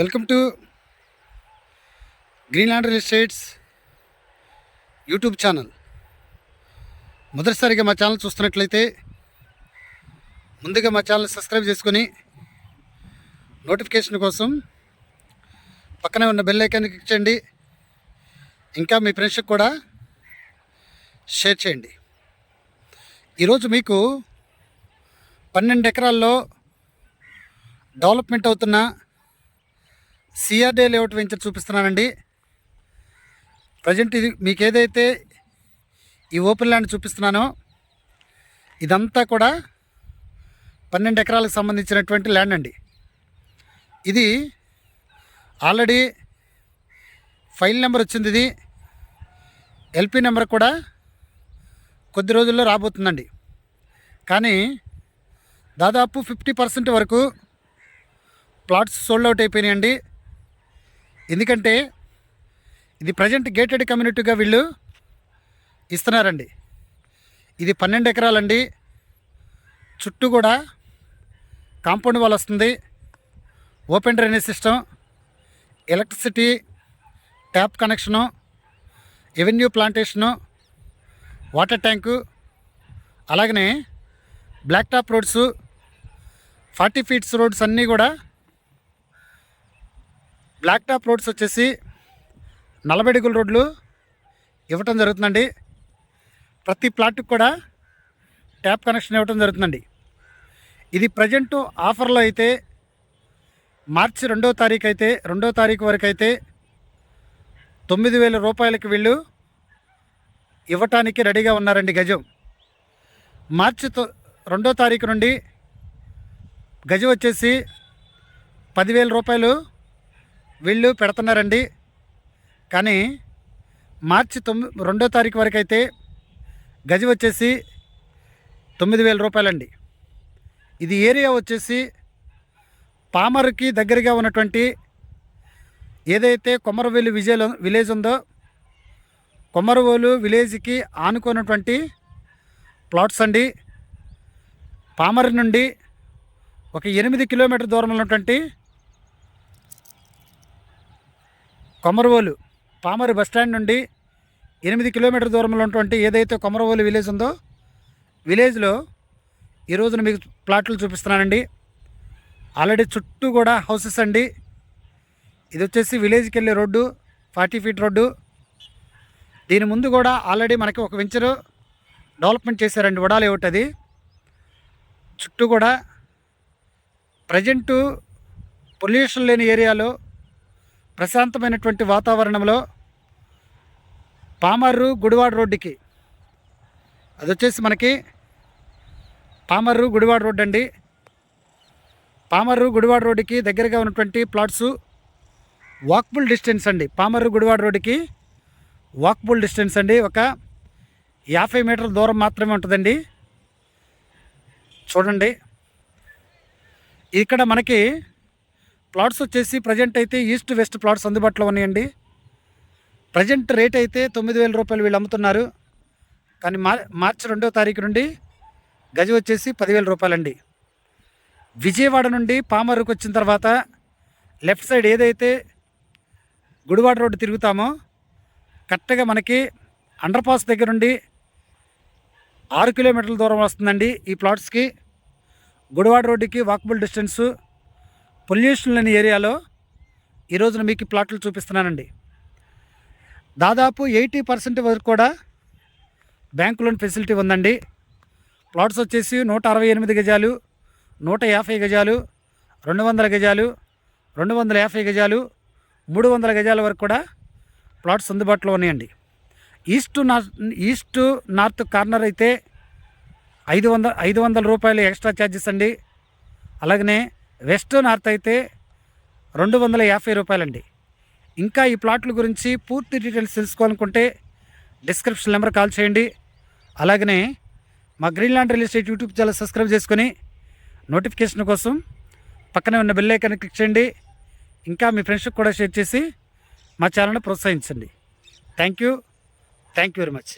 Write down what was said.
Welcome to Greenland real estates YouTube channel. మొదటిసారిగా మా channel చూస్తున్నట్లయితే ముందుగా మా ఛానల్ సబ్స్క్రైబ్ చేసుకొని నోటిఫికేషన్ కోసం పక్కనే ఉన్న బెల్ ఐకాన్ క్లిక్ చేయండి. ఇంకా మీ ఫ్రెండ్స్కి కూడా షేర్ చేయండి. ఈరోజు మీకు పన్నెండు ఎకరాల్లో డెవలప్మెంట్ అవుతున్న సిఆర్డే లేఅవుట్ వెంచర్ చూపిస్తున్నానండి. ప్రజెంట్ ఇది మీకు ఏదైతే ఈ ఓపెన్ ల్యాండ్ చూపిస్తున్నానో ఇదంతా కూడా పన్నెండు ఎకరాలకు సంబంధించినటువంటి ల్యాండ్ అండి. ఇది ఆల్రెడీ ఫైల్ నెంబర్ వచ్చింది ఇది. ఎల్పి నెంబర్ కూడా కొద్ది రోజుల్లో రాబోతుందండి. కానీ దాదాపు ఫిఫ్టీ పర్సెంట్ వరకు ప్లాట్స్ సోల్డ్ అవుట్ అయిపోయినాయండి. ఎందుకంటే ఇది ప్రజెంట్ గేటెడ్ కమ్యూనిటీగా వీళ్ళు ఇస్తున్నారండి. ఇది పన్నెండు ఎకరాలండి. చుట్టూ కూడా కాంపౌండ్ వాల్ వస్తుంది. Open drainage system electricity tap connection avenue plantation water tank అలాగనే black top roads forty feet roads అన్నీ కూడా బ్లాక్ టాప్ రోడ్స్ వచ్చేసి నలభై అడుగుల రోడ్లు ఇవ్వటం జరుగుతుందండి. ప్రతి ప్లాట్కి కూడా ట్యాప్ కనెక్షన్ ఇవ్వటం జరుగుతుందండి. ఇది ప్రజెంట్ ఆఫర్లో అయితే మార్చి రెండో తారీఖు అయితే రెండో తారీఖు వరకు అయితే తొమ్మిది వేల రూపాయలకి వీళ్ళు ఇవ్వటానికి రెడీగా ఉన్నారండి గజం. మార్చి తొ- రెండో తారీఖు నుండి గజం వచ్చేసి పదివేల రూపాయలు వీళ్ళు పెడుతున్నారండి. కానీ మార్చి తొమ్మిది రెండో తారీఖు వరకు అయితే గజి వచ్చేసి తొమ్మిది వేల రూపాయలండి. ఇది ఏరియా వచ్చేసి పామర్కి దగ్గరగా ఉన్నటువంటి ఏదైతే కొమరవేలు విజయలో విలేజ్ ఉందో కొమరవోలు విలేజ్కి ఆనుకున్నటువంటి ప్లాట్స్ అండి. పామర్ నుండి ఒక ఎనిమిది కిలోమీటర్ దూరంలో ఉన్నటువంటి కొమరవోలు పామరు బస్ స్టాండ్ నుండి ఎనిమిది కిలోమీటర్ దూరంలో ఉన్నటువంటి ఏదైతే కొమరవోలు విలేజ్ ఉందో విలేజ్లో ఈ రోజున మీకు ప్లాట్లు చూపిస్తున్నానండి. ఆల్రెడీ చుట్టూ కూడా హౌసెస్ అండి. ఇది వచ్చేసి విలేజ్కి వెళ్ళే రోడ్డు ఫార్టీ ఫీట్ రోడ్డు. దీని ముందు కూడా ఆల్రెడీ మనకి ఒక వెంచరు డెవలప్మెంట్ చేశారండి వడాలి ఒకటి అది. చుట్టూ కూడా ప్రజెంటు పొల్యూషన్ లేని ఏరియాలో ప్రశాంతమైనటువంటి వాతావరణంలో పామర్రు గుడివాడ రోడ్డుకి. అది వచ్చేసి మనకి పామర్రు గుడివాడ రోడ్డు అండి. పామర్రు గుడివాడ రోడ్డుకి దగ్గరగా ఉన్నటువంటి ప్లాట్స్ వాక్బుల్ డిస్టెన్స్ అండి. పామర్రు గుడివాడ రోడ్డుకి వాక్బుల్ డిస్టెన్స్ అండి. ఒక యాభై మీటర్ల దూరం మాత్రమే ఉంటుందండి. చూడండి. ఇక్కడ మనకి ప్లాట్స్ వచ్చేసి ప్రజెంట్ అయితే ఈస్ట్ వెస్ట్ ప్లాట్స్ అందుబాటులో ఉన్నాయండి. ప్రజెంట్ రేట్ అయితే తొమ్మిది వేల రూపాయలు వీళ్ళు అమ్ముతున్నారు. కానీ మార్ మార్చి రెండో తారీఖు నుండి గజ వచ్చేసి పదివేల రూపాయలండి. విజయవాడ నుండి పామరుకు వచ్చిన తర్వాత లెఫ్ట్ సైడ్ ఏదైతే గుడివాడ రోడ్డు తిరుగుతామో కరెక్ట్గా మనకి అండర్ పాస్ దగ్గర నుండి ఆరు కిలోమీటర్ల దూరం వస్తుందండి ఈ ప్లాట్స్కి. గుడివాడ రోడ్డుకి వాకబుల్ డిస్టెన్సు పొల్యూషన్ లేని ఏరియాలో ఈ రోజున మీకు ప్లాట్లు చూపిస్తున్నానండి. దాదాపు ఎయిటీ పర్సెంట్ వరకు కూడా బ్యాంకు లోన్ ఫెసిలిటీ ఉందండి. ప్లాట్స్ వచ్చేసి నూట అరవై ఎనిమిది గజాలు నూట యాభై గజాలు రెండు వందల గజాలు రెండు వందల యాభై గజాలు మూడు వందల గజాల వరకు కూడా ప్లాట్స్ అందుబాటులో ఉన్నాయండి. East north east north corner అయితే ఐదు వందల ఐదు వందల రూపాయలు ఎక్స్ట్రా ఛార్జెస్ అండి. అలాగనే వెస్ట్ నార్త్ అయితే రెండు వందల యాభై రూపాయలండి. ఇంకా ఈ ప్లాట్ల గురించి పూర్తి డీటెయిల్స్ తెలుసుకోవాలనుకుంటే డిస్క్రిప్షన్ నెంబర్ కాల్ చేయండి. అలాగనే మా Greenland real estate YouTube channel subscribe చేసుకొని నోటిఫికేషన్ కోసం పక్కనే ఉన్న బెల్ ఐకాన్ క్లిక్ చేయండి. ఇంకా మీ ఫ్రెండ్స్కి కూడా షేర్ చేసి మా ఛానల్ని ప్రోత్సహించండి. Thank you. Thank you very much.